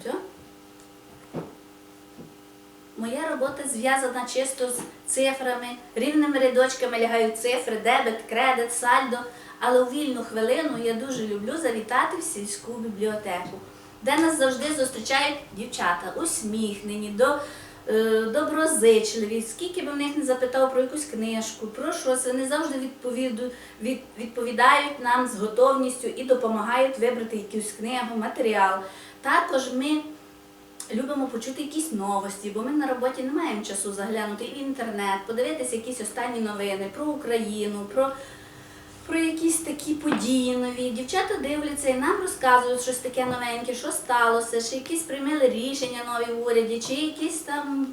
Все? Моя робота зв'язана чисто з цифрами, рівними рядочками лягають цифри, дебет, кредит, сальдо. Але у вільну хвилину я дуже люблю завітати в сільську бібліотеку, де нас завжди зустрічають дівчата, усміхнені, до, е, доброзичливі. Скільки би в них не запитав про якусь книжку, про щось, вони завжди відповідають нам з готовністю і допомагають вибрати якусь книгу, матеріал. Також ми любимо почути якісь новості, бо ми на роботі не маємо часу заглянути в інтернет, подивитися якісь останні новини про Україну, про, про якісь такі події нові. Дівчата дивляться і нам розказують щось таке новеньке, що сталося, чи якісь приймали рішення нові в уряді, чи якісь там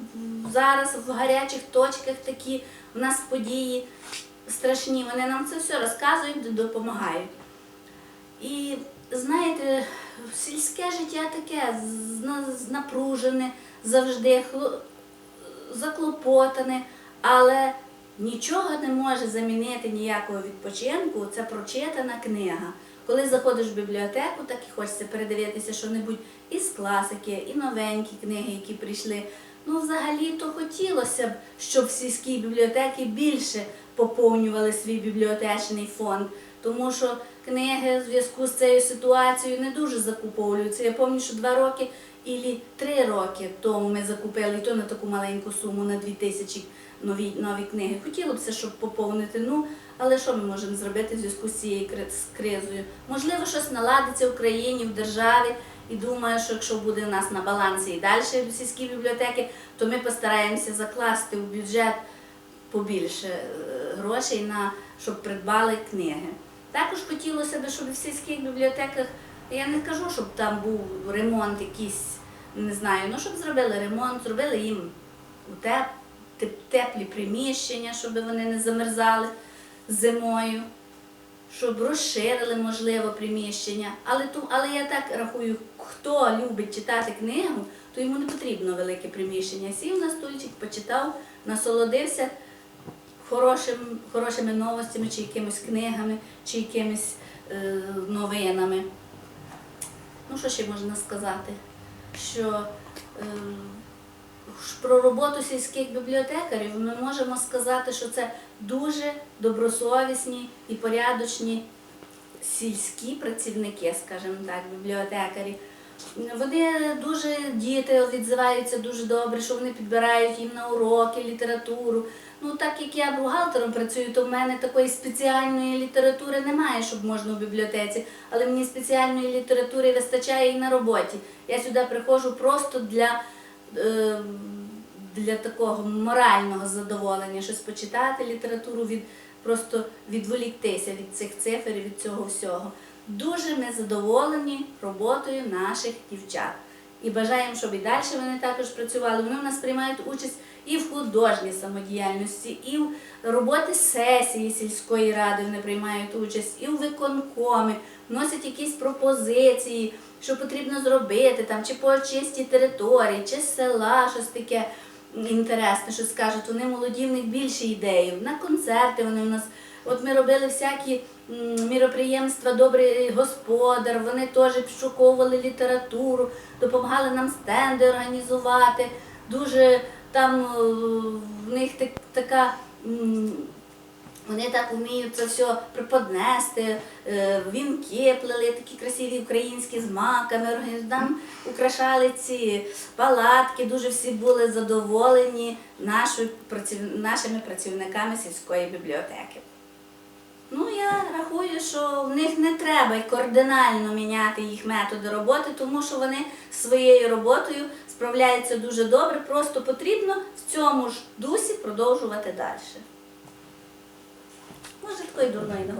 зараз в гарячих точках такі в нас події страшні. Вони нам це все розказують, допомагають. Сільське життя таке напружене, завжди заклопотане, але нічого не може замінити ніякого відпочинку. Це прочитана книга. Коли заходиш в бібліотеку, так і хочеться передивитися що-небудь із класики, і новенькі книги, які прийшли. Ну, взагалі, то хотілося б, щоб сільські бібліотеки більше поповнювали свій бібліотечний фонд, тому що книги в зв'язку з цією ситуацією не дуже закуповуються. Я пам'ятаю, що два роки і три роки тому ми закупили, і то на таку маленьку суму на дві тисячі нові, нові книги. Хотілося б, щоб поповнити. Ну, але що ми можемо зробити в зв'язку з цією кри- кризою? Можливо, щось наладиться в країні, в державі. І думаю, що якщо буде у нас на балансі і далі сільські бібліотеки, то ми постараємося закласти в бюджет побільше е, грошей на щоб придбали книги. Також хотілося б, щоб в сільських бібліотеках, я не кажу, щоб там був ремонт якийсь, не знаю, ну щоб зробили ремонт, зробили їм теп- теплі приміщення, щоб вони не замерзали зимою, щоб розширили, можливо, приміщення. Але, ту, але я так рахую, хто любить читати книгу, то йому не потрібно велике приміщення. Сів на стульчик, почитав, насолодився хорошим, хорошими новостями, чи якимись книгами, чи якимись е, новинами. Ну, що ще можна сказати? Що е, про роботу сільських бібліотекарів ми можемо сказати, що це дуже добросовісні і порядочні сільські працівники, скажімо так, бібліотекарі. Вони дуже діти відзиваються дуже добре, що вони підбирають їм на уроки, літературу. Ну, так як я бухгалтером працюю, то в мене такої спеціальної літератури немає, щоб можна в бібліотеці, але мені спеціальної літератури вистачає і на роботі. Я сюди приходжу просто для, е, для такого морального задоволення, щось почитати літературу, від, просто відволіктися від цих цифр і від цього всього. Дуже ми задоволені роботою наших дівчат. І бажаємо, щоб і далі вони також працювали. Вони в нас приймають участь і в художній самодіяльності, і в роботі сесії сільської ради вони приймають участь, і в виконкомі, вносять якісь пропозиції, що потрібно зробити, там, чи по очисті території, чи села, щось таке інтересне, що скажуть. Вони молоді, в них більше ідеї. На концерти вони в нас. От ми робили всякі міроприємства, добрий господар, вони теж підшуковували літературу, допомагали нам стенди організувати. Дуже там е, в них так, така. Вони так вміють це все приподнести, е, вінки плели такі красиві українські з маками, там украшали ці палатки. Дуже всі були задоволені нашими працівниками сільської бібліотеки. Ну, я рахую, що в них не треба кардинально міняти їх методи роботи, тому що вони своєю роботою справляються дуже добре, просто потрібно в цьому ж дусі продовжувати далі. Може, такої дурної не